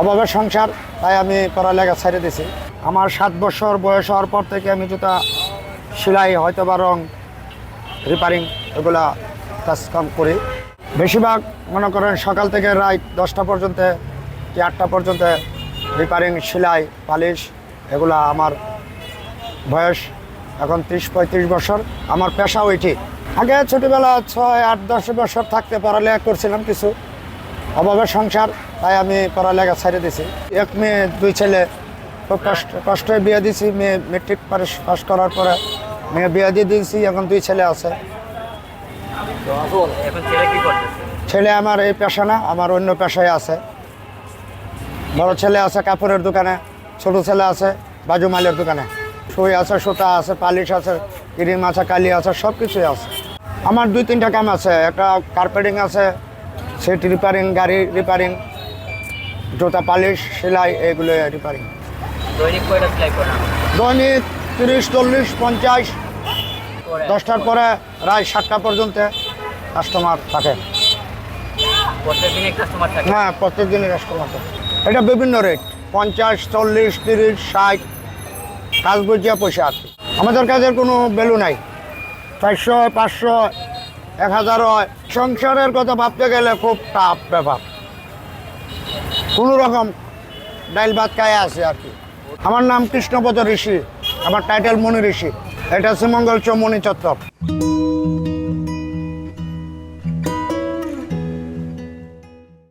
অভাবের সংসার, তাই আমি পড়ালেখা ছেড়ে দিছি। আমার সাত বছর বয়স হওয়ার পর থেকে আমি জুতা সেলাই হয়তো বা রং রিপারিং এগুলা কাজ কাম করি। বেশিরভাগ মনে করেন সকাল থেকে রাত দশটা পর্যন্ত কি আটটা পর্যন্ত রিপারিং সেলাই, পালিশ এগুলা আমার বয়স। এখন ত্রিশ, পঁয়ত্রিশ বছর। আমার পেশা ওইটি। আগে ছোটোবেলা ছয়, আট, দশ বছর থাকতে পড়ালেখা করছিলাম কিছু। অভাবের সংসার তাই আমি পড়ালেখা ছেড়ে দিছি। এক মেয়ে দুই ছেলে। খুব কষ্ট কষ্টে বিয়ে দিছি মেয়ে মেট্রিক পাস পাস করার পরে মেয়ে বিয়ে দিয়ে দিয়েছি এখন দুই ছেলে আছে। ছেলে আমার এই পেশা না আমার অন্য পেশায় আছে। বড় ছেলে আছে কাপড়ের দোকানে ছোট ছেলে আছে বাজু মালের দোকানে। সুই আছে সুতা আছে পালিশ আছে ক্রিম আছে কালি আছে সব কিছুই আছে। আমার দুই তিনটা কাম আছে একটা কার্পেটিং আছে সিট রিপেয়ারিং গাড়ি রিপেয়ারিং জুতা পালিশ সেলাই এগুলো রিপেয়ারিং দৈনিক কয়টা সেলাই করেন দৈনিক তিরিশ চল্লিশ পঞ্চাশ দশটার পরে রায় সাতটা পর্যন্ত কাস্টমার থাকে। হ্যাঁ প্রত্যেক দিনের কাস্টমার থাকে। এটা বিভিন্ন রেট পঞ্চাশ চল্লিশ তিরিশ ষাট কাজ বুঝিয়া পয়সা কি আমাদের কাজের কোনো ভ্যালু নাই। চারশো পাঁচশো এক হাজার হয় সংসারের কথা ভাবতে গেলে খুব টাফ ব্যাপার। কোনো রকম ডাইল ভাত খায় আছে আর কি। আমার নাম কৃষ্ণপদ ঋষি, আমার টাইটেল মণি ঋষি, এটা শ্রীমঙ্গল চৌমণি চত্বর।